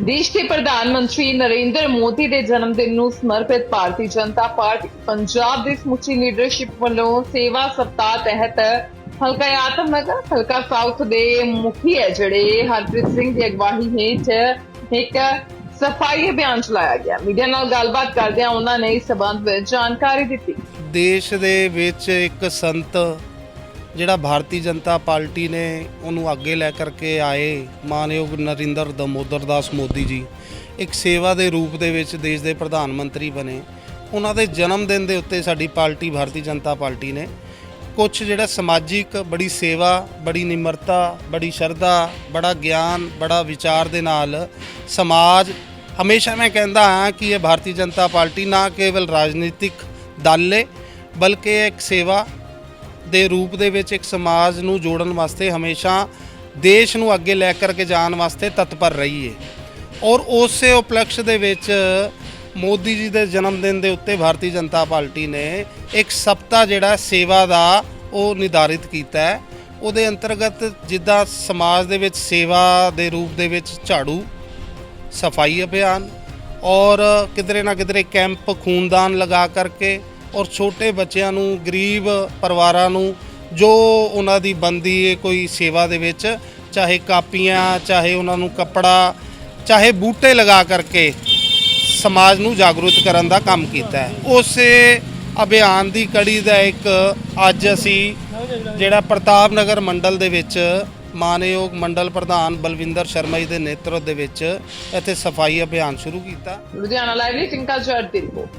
ਦੇਸ਼ ਦੇ ਪ੍ਰਧਾਨ ਮੰਤਰੀ ਨਰਿੰਦਰ ਮੋਦੀ ਦੇ ਜਨਮ ਦਿਨ ਨੂੰ ਸਮਰਪਿਤ ਭਾਰਤੀ ਜਨਤਾ ਪਾਰਟੀ, ਪੰਜਾਬ ਦੀ ਸਮੁੱਚੀ ਲੀਡਰਸ਼ਿਪ ਵੱਲੋਂ ਸੇਵਾ ਸਪਤਾਹ ਤਹਿਤ ਹਲਕਾ ਆਤਮਨਗਰ ਹਲਕਾ ਸਾਊਥ ਦੇ ਮੁਖੀ ਹੈ ਜਿਹੜੇ ਹਰਪ੍ਰੀਤ ਸਿੰਘ ਦੀ ਅਗਵਾਈ ਹੇਠ ਇੱਕ ਸਫ਼ਾਈ ਅਭਿਆਨ ਚਲਾਇਆ ਗਿਆ। ਮੀਡੀਆ ਨਾਲ ਗੱਲਬਾਤ ਕਰਦਿਆਂ ਉਹਨਾਂ ਨੇ ਇਸ ਸਬੰਧ ਵਿੱਚ ਜਾਣਕਾਰੀ ਦਿੱਤੀ। ਦੇਸ਼ ਦੇ ਵਿੱਚ ਇੱਕ ਸੰਤ ਜਿਹੜਾ ਭਾਰਤੀ ਜਨਤਾ ਪਾਰਟੀ ਨੇ ਉਹਨੂੰ ਅੱਗੇ ਲੈ ਕਰਕੇ ਆਏ ਮਾਨਯੋਗ ਨਰਿੰਦਰ ਦਮੋਦਰ ਦਾਸ ਮੋਦੀ ਜੀ, ਇੱਕ ਸੇਵਾ ਦੇ ਰੂਪ ਦੇ ਵਿੱਚ ਦੇਸ਼ ਦੇ ਪ੍ਰਧਾਨ ਮੰਤਰੀ ਬਣੇ। ਉਹਨਾਂ ਦੇ ਜਨਮ ਦਿਨ ਦੇ ਉੱਤੇ ਸਾਡੀ ਪਾਰਟੀ, ਭਾਰਤੀ ਜਨਤਾ ਪਾਰਟੀ ਨੇ ਕੁਝ ਜਿਹੜਾ ਸਮਾਜਿਕ ਬੜੀ ਸੇਵਾ, ਬੜੀ ਨਿਮਰਤਾ, ਬੜੀ ਸ਼ਰਧਾ, ਬੜਾ ਗਿਆਨ, ਬੜਾ ਵਿਚਾਰ ਦੇ ਨਾਲ ਸਮਾਜ, ਹਮੇਸ਼ਾ ਮੈਂ ਕਹਿੰਦਾ ਹਾਂ ਕਿ ਇਹ ਭਾਰਤੀ ਜਨਤਾ ਪਾਰਟੀ ਨਾ ਕੇਵਲ ਰਾਜਨੀਤਿਕ ਦਲ ਏ, ਬਲਕਿ ਇਹ ਇੱਕ ਸੇਵਾ ਦੇ ਰੂਪ ਦੇ ਵਿੱਚ ਇੱਕ ਸਮਾਜ ਨੂੰ ਜੋੜਨ ਵਾਸਤੇ ਹਮੇਸ਼ਾ ਦੇਸ਼ ਨੂੰ ਅੱਗੇ ਲੈ ਕਰਕੇ ਜਾਣ ਵਾਸਤੇ ਤਤਪਰ ਰਹੀ ਹੈ ਔਰ ਉਸੇ ਉਪਲਕਸ਼ ਦੇ ਵਿੱਚ ਮੋਦੀ ਜੀ ਦੇ ਜਨਮ ਦਿਨ ਦੇ ਉੱਤੇ ਭਾਰਤੀ ਜਨਤਾ ਪਾਰਟੀ ਨੇ ਇੱਕ ਸਪਤਾ ਜਿਹੜਾ ਸੇਵਾ ਦਾ ਉਹ ਨਿਰਧਾਰਿਤ ਕੀਤਾ ਹੈ। ਉਹਦੇ ਅੰਤਰਗਤ ਜਿੱਦਾਂ ਸਮਾਜ ਦੇ ਵਿੱਚ ਸੇਵਾ ਦੇ ਰੂਪ ਦੇ ਵਿੱਚ ਝਾੜੂ, ਸਫ਼ਾਈ ਅਭਿਆਨ ਔਰ ਕਿਧਰੇ ਨਾ ਕਿਧਰੇ ਕੈਂਪ, ਖੂਨਦਾਨ ਲਗਾ ਕਰਕੇ ਔਰ ਛੋਟੇ ਬੱਚਿਆਂ ਨੂੰ, ਗਰੀਬ ਪਰਿਵਾਰਾਂ ਨੂੰ ਜੋ ਉਹਨਾਂ ਦੀ ਬੰਦੀ ਹੈ ਕੋਈ ਸੇਵਾ ਦੇ ਵਿੱਚ, ਚਾਹੇ ਕਾਪੀਆਂ, ਚਾਹੇ ਉਹਨਾਂ ਨੂੰ ਕੱਪੜਾ, ਚਾਹੇ ਬੂਟੇ ਲਗਾ ਕਰਕੇ ਸਮਾਜ ਨੂੰ ਜਾਗਰੂਕ ਕਰਨ ਦਾ ਕੰਮ ਕੀਤਾ ਹੈ। ਉਸੇ ਅਭਿਆਨ ਦੀ ਕੜੀ ਦਾ ਇੱਕ ਅੱਜ ਅਸੀਂ ਜਿਹੜਾ ਪ੍ਰਤਾਪ ਨਗਰ ਮੰਡਲ ਦੇ ਵਿੱਚ ਮਾਨਯੋਗ ਮੰਡਲ ਪ੍ਰਧਾਨ ਬਲਵਿੰਦਰ ਸ਼ਰਮਾ ਜੀ ਦੇ ਨੇਤਰਤਵ ਦੇ ਵਿੱਚ ਇੱਥੇ ਸਫ਼ਾਈ ਅਭਿਆਨ ਸ਼ੁਰੂ ਕੀਤਾ। ਲੁਧਿਆਣਾ ਲਾਈਵ ਲਈ ਟਿੰਕਾ ਜੱਟ ਦੀ